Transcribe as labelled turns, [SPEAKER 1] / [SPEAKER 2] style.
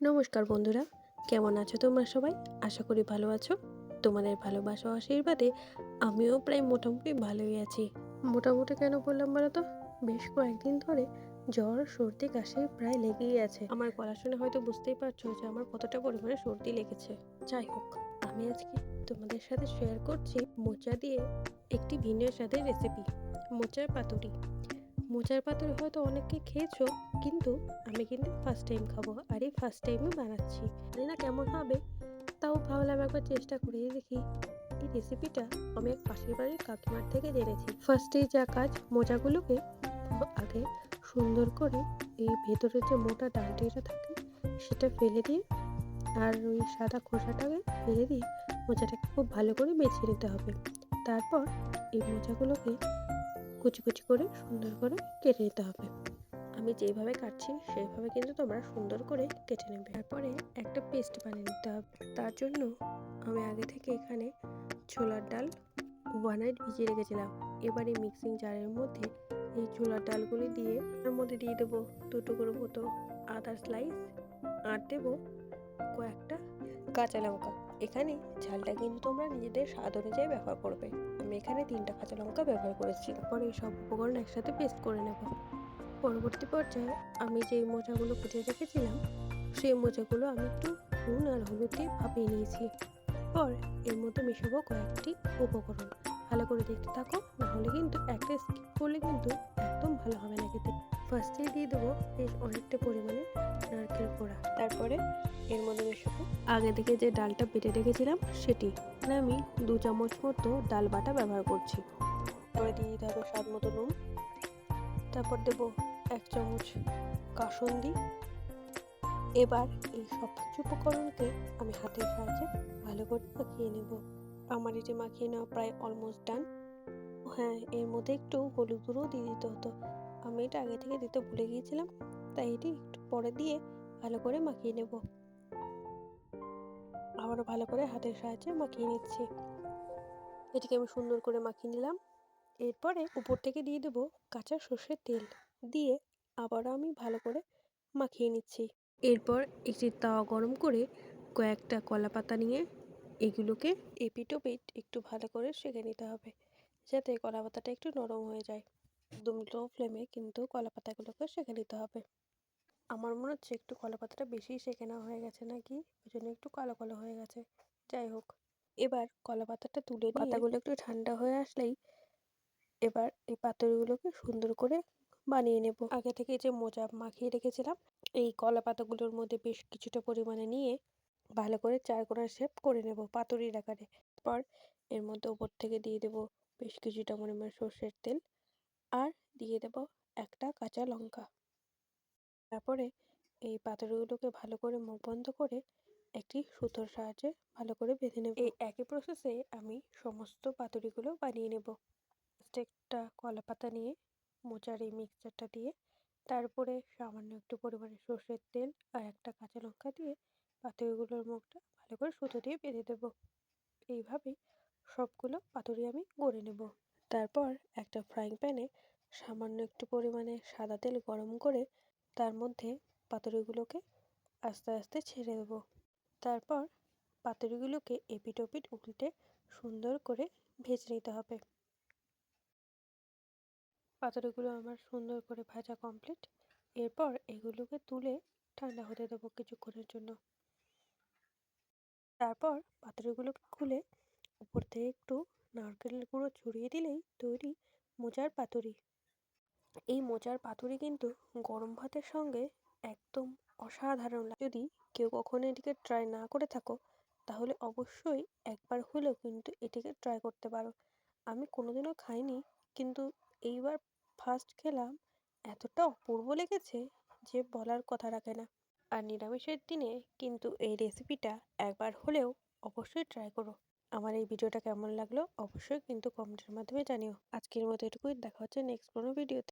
[SPEAKER 1] নমস্কার বন্ধুরা, কেমন আছো তোমরা সবাই? আশা করি ভালো আছো। তোমাদের ভালোবাসা আশীর্বাদে আমিও প্রায় মোটামুটি ভালোই আছি। মোটামুটি কেন বললাম বলো তো? বেশ কয়েকদিন ধরে জ্বর, সর্দি, কাশি প্রায় লেগেই আছে। আমার গলা শুনে হয়তো বুঝতেই পারছ যে আমার কতটা পরিমাণে সর্দি লেগেছে। যাই হোক, আমি আজকে তোমাদের সাথে শেয়ার করছি মোচা দিয়ে একটি ভিন্ন স্বাদের রেসিপি মোচার পাতুরি। মোচার পাতুরি হয়তো অনেকে খেয়েছো, কিন্তু আমি কিন্তু ফার্স্ট টাইম খাব আর এই ফার্স্ট টাইমই বানাচ্ছি। জানি না কেমন হবে, তাও ভাবলাম একবার চেষ্টা করে দেখি। এই রেসিপিটা আমি এক পাশের বাড়ির কাকিমার থেকে জেনেছি। ফার্স্টেই যা কাজ মোচাগুলোকে আগে সুন্দর করে এই ভেতরে যে মোটা ডালটিটা থাকে, সেটা ফেলে দিয়ে আর ওই সাদা খোসাটাকে ফেলে দিয়ে মোচাটাকে খুব ভালো করে বেছে নিতে হবে। তারপর এই মোচাগুলোকে কুচি কুচি করে সুন্দর করে কেটে নিতে হবে। আমি যেভাবে কাটছি সেইভাবে কিন্তু তোমরা সুন্দর করে কেটে নেবে। তারপরে একটা পেস্ট বানিয়ে নিতে হবে। তার জন্য আমি আগে থেকে এখানে ছোলার ডাল ওয়ান নাইট ভিজিয়ে রেখেছিলাম। এবারে মিক্সিং জারের মধ্যে এই ছোলার ডালগুলি দিয়ে তার মধ্যে দিয়ে দেবো দু টুকরো মতো আদা স্লাইস আর দেবো কয়েকটা কাঁচা লঙ্কা। এখানে ঝালটা কিন্তু তোমরা নিজেদের স্বাদ অনুযায়ী ব্যবহার করবে। আমি এখানে তিনটা কাঁচা লঙ্কা ব্যবহার করেছি। পরে এই সব উপকরণ একসাথে পেস্ট করে নেব। পরবর্তী পর্যায়ে আমি যেই মোচাগুলো কুচে রেখেছিলাম, সেই মোচাগুলো আমি একটু নুন আর হলুদ দিয়ে ভাপিয়ে নিয়েছি। পর এর মধ্যে মেশাবো কয়েকটি উপকরণ। ভালো করে দেখতে থাকো, নাহলে কিন্তু একটা স্কিপ করলে কিন্তু একদম ভালো হবে না খেতে। ফার্স্টে দিয়ে দেবো বেশ অনেকটা পরিমাণে নারকেল কোড়া তারপরে এর মধ্যে মেশাবো আগে থেকে যে ডালটা বেটে রেখেছিলাম সেটি। আমি দু চামচ মতো ডাল বাটা ব্যবহার করছি। তারপরে দিয়ে দিতে হবে স্বাদ মতো নুন। তারপর দেবো এক চামচ কাসন্দি। এবার এই সব কিছু উপকরণকে আমি হাতের সাহায্যে ভালো করে মাখিয়ে নেব। আমার এটি মাখিয়ে নেওয়া প্রায় অলমোস্ট ডান হ্যাঁ এর মধ্যে একটু হলুদ গুঁড়ো দিয়ে দিতে হতো। আমি এটা আগে থেকে দিতে ভুলে গিয়েছিলাম, তাই এটি একটু পরে দিয়ে ভালো করে মাখিয়ে নেব। আবারও ভালো করে হাতের সাহায্যে মাখিয়ে নিচ্ছি। এটিকে আমি সুন্দর করে মাখিয়ে নিলাম। এরপরে উপর থেকে দিয়ে দেবো কাঁচা সর্ষের তেল। দিয়ে আবারও আমি ভালো করে মাখিয়ে নিচ্ছি। এরপর একটি তাওয়া গরম করে কয়েকটা কলা পাতা নিয়ে এগুলোকে এপিট ওপিট একটু ভালো করে সেঁকে নিতে হবে যাতে কলা পাতাটা একটু নরম হয়ে যায়। একদম লো ফ্লেমে কিন্তু কলা পাতাগুলোকে সেঁকে নিতে হবে। আমার মনে হচ্ছে একটু কলা পাতাটা বেশি সেঁকে নেওয়া হয়ে গেছে নাকি? ওই জন্য একটু কালো কালো হয়ে গেছে। যাই হোক এবার কলা পাতাটা তুলে পাতাগুলো একটু ঠান্ডা হয়ে আসলেই এবার এই পাতুরিগুলোকে সুন্দর করে বানিয়ে নেব। আগে থেকে যে মোজা মাখিয়ে রেখেছিলাম এই কলা পাতাগুলোর মধ্যে বেশ কিছুটা পরিমাণে নিয়ে ভালো করে চার কোনা শেপ করে নেব পাতুরির আকারে। তারপর এর মধ্যে উপর থেকে দিয়ে দেব বেশ কিছুটা পরিমাণ সর্ষের তেল আর দিয়ে দেব একটা কাঁচা লঙ্কা। তারপরে এই পাতুরিগুলোকে ভালো করে মুখ বন্ধ করে একটি সুতোর সাহায্যে ভালো করে বেঁধে নেব। এই একই প্রসেসে আমি সমস্ত পাতুরিগুলো বানিয়ে নেব। একটা কলা পাতা নিয়ে মোচার এই মিক্সচারটা দিয়ে, তারপরে সামান্য একটু পরিমাণে সর্ষের তেল আর একটা কাঁচা লঙ্কা দিয়ে পাতুরিগুলোর মুখটা ভালো করে সুতো দিয়ে বেঁধে দেব। এইভাবেই সবগুলো পাতুরি আমি গড়ে নেব। তারপর একটা ফ্রাইং প্যানে সামান্য একটু পরিমাণে সাদা তেল গরম করে তার মধ্যে পাতুরিগুলোকে আস্তে আস্তে ছেড়ে দেব। তারপর পাতুরিগুলোকে এপিট ওপিট উল্টে সুন্দর করে ভেজে নিতে হবে। পাতুরিগুলো আমার সুন্দর করে ভাজা কমপ্লিট এরপর এগুলোকে তুলে ঠান্ডা হতে দেবো কিছুক্ষণের জন্য। তারপর পাতুরিগুলোকে খুলে উপর থেকে একটু নারকেলের গুঁড়ো ছড়িয়ে দিলেই তৈরি মোচার পাতুরি। এই মোচার পাতুরি কিন্তু গরম ভাতের সঙ্গে একদম অসাধারণ যদি কেউ কখনো এটিকে ট্রাই না করে থাকো, তাহলে অবশ্যই একবার হলেও কিন্তু এটিকে ট্রাই করতে পারো। আমি কোনোদিনও খাইনি, কিন্তু এইবার ফার্স্ট খেলাম, এতটা অপূর্ব লেগেছে যে বলার কথা রাখে না। আর নিরামিষের দিনে কিন্তু এই রেসিপিটা একবার হলেও অবশ্যই ট্রাই করো। আমার এই ভিডিওটা কেমন লাগল অবশ্যই কিন্তু কমেন্টের মাধ্যমে জানিও। আজকের মতো এটুকুই, দেখা হচ্ছে নেক্সট কোনো ভিডিওতে